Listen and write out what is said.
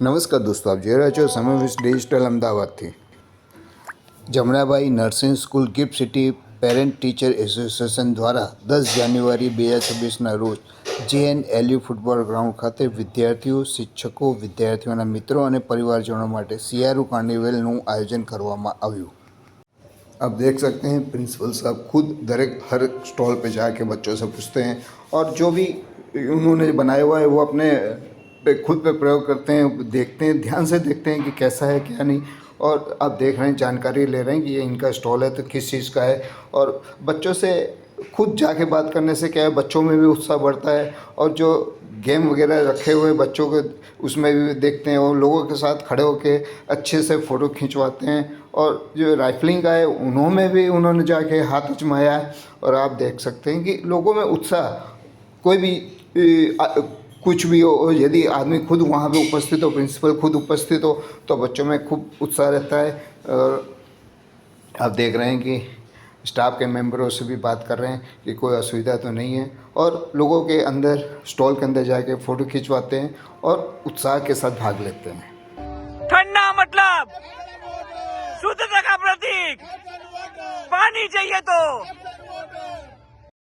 નમસ્કાર દોસ્તો આપ જોઈ રહ્યા છો સમય વીસ ડિજિટલ અમદાવાદથી Jamnabai nursing school gift city parent teacher association દ્વારા દસ જાન્યુઆરી બે હજાર છવ્વીસના રોજ જે એન એલયુ ફૂટબોલ ગ્રાઉન્ડ ખાતે વિદ્યાર્થીઓ શિક્ષકો વિદ્યાર્થીઓના મિત્રો અને પરિવારજનો માટે સિયારુ કાર્નિવલનું આયોજન કરવામાં આવ્યું आप देख सकते हैं प्रिंसिपल साहब खुद दरेक हर स्टॉल पे जाके बच्चों से पूछते हैं और जो भी उन्होंने बनाया हुआ है वो अपने पे, खुद पे प्रयोग करते हैं, देखते हैं, ध्यान से देखते हैं कि कैसा है, क्या नहीं। और आप देख रहे हैं, जानकारी ले रहे हैं कि ये इनका स्टॉल है तो किस चीज़ का है। और बच्चों से, खुद जाके बात करने से क्या है, बच्चों में भी उत्साह बढ़ता है। और जो गेम वगैरह रखे हुए बच्चों के, उसमें भी देखते हैं, और लोगों के साथ खड़े होकर अच्छे से फ़ोटो खिंचवाते हैं। और जो राइफलिंग का है उन्होंने भी उन्होंने जाके हाथ अजमाया है। और आप देख सकते हैं कि लोगों में उत्साह, कोई भी कुछ भी हो, यदि आदमी खुद वहाँ पे उपस्थित हो प्रिंसिपल खुद उपस्थित हो तो बच्चों में खूब उत्साह रहता है। और आप देख रहे हैं कि स्टाफ के मेंबरों से भी बात कर रहे हैं कि कोई असुविधा तो नहीं है। और लोगों के अंदर स्टॉल के अंदर जाके फ़ोटो खिंचवाते हैं और उत्साह के साथ भाग लेते हैं। ठंडा मतलब शुद्धता का प्रतीक, पानी चाहिए तो।